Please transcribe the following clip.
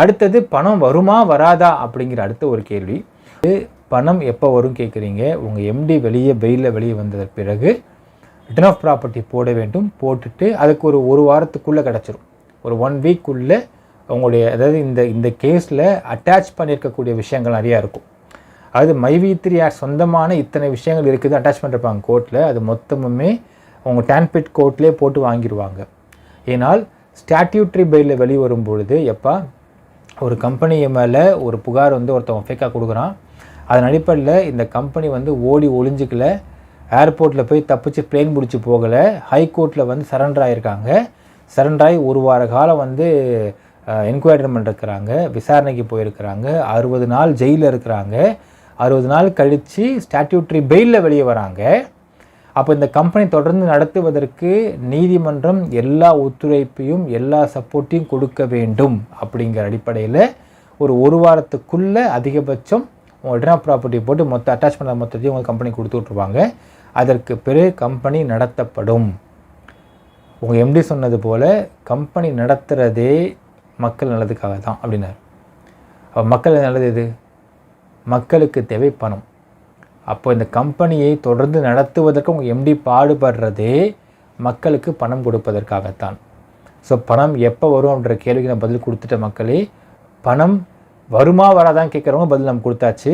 அடுத்தது பணம் வருமா வராதா அப்படிங்கிற அடுத்த ஒரு கேள்வி. இது பணம் எப்போ வரும் கேட்குறீங்க உங்கள் எம்டி வெளியே வெயிலில் வெளியே வந்ததற்கு பிறகு ரிட்டர்ன் ஆஃப் ப்ராப்பர்ட்டி போட வேண்டும். போட்டுட்டு அதுக்கு ஒரு ஒரு வாரத்துக்குள்ளே கிடச்சிரும். ஒரு ஒன் வீக்குள்ளே உங்களுடைய அதாவது இந்த இந்த கேஸில் அட்டாச் பண்ணியிருக்கக்கூடிய விஷயங்கள் நிறையா இருக்கும். அதாவது மைவி த்ரீ ஆக்ட் சொந்தமான இத்தனை விஷயங்கள் இருக்குது அட்டாச் பண்ணிருப்பாங்க கோர்ட்டில் அது மொத்தமுமே அவங்க டான்பிட் கோர்ட்லேயே போட்டு வாங்கிடுவாங்க ஏனால் ஸ்டாட்யூட்ரி பெயிலில் வெளியே வரும்பொழுது எப்போ ஒரு கம்பெனி மேலே ஒரு புகார் வந்து ஒருத்தவன் ஃபேக்காக கொடுக்குறான். அதன் அடிப்படையில் இந்த கம்பெனி வந்து ஓடி ஒளிஞ்சிக்கல. ஏர்போர்ட்டில் போய் தப்பிச்சு பிளேன் பிடிச்சி போகலை. ஹைகோர்ட்டில் வந்து சரண்டர் ஆகியிருக்காங்க சரண்டர் ஆகி ஒரு வார காலம் வந்து என்கொயரிமெண்ட் இருக்கிறாங்க விசாரணைக்கு போயிருக்கிறாங்க. அறுபது நாள் ஜெயிலில் இருக்கிறாங்க. அறுபது நாள் கழித்து ஸ்டாட்யூட்ரி பெயிலில் வெளியே வராங்க. அப்போ இந்த கம்பெனி தொடர்ந்து நடத்துவதற்கு நீதிமன்றம் எல்லா ஒத்துழைப்பையும் எல்லா சப்போர்ட்டையும் கொடுக்க வேண்டும் அப்படிங்கிற அடிப்படையில் ஒரு ஒரு வாரத்துக்குள்ளே அதிகபட்சம் உங்கள் ப்ராப்பர்ட்டி போட்டு மொத்த அட்டாச் பண்ண மொத்தத்தையும் உங்கள் கம்பெனி கொடுத்து விட்ருவாங்க அதற்கு பிறகு கம்பெனி நடத்தப்படும். உங்கள் எம்டி சொன்னது போல் கம்பெனி நடத்துகிறதே மக்கள் நல்லதுக்காக தான் அப்படின்னார். அப்போ மக்கள் நல்லது எது? மக்களுக்கு தேவை பணம். அப்போ இந்த கம்பெனியை தொடர்ந்து நடத்துவதற்கு உங்கள் எம்டி பாடுபடுறதே மக்களுக்கு பணம் கொடுப்பதற்காகத்தான். ஸோ பணம் எப்போ வரும் அப்படின்ற கேள்விக்கு நான் பதில் கொடுத்துட்ட மக்களே. பணம் வருமா வராதான் கேட்குறவங்க பதில் நம்ம கொடுத்தாச்சு.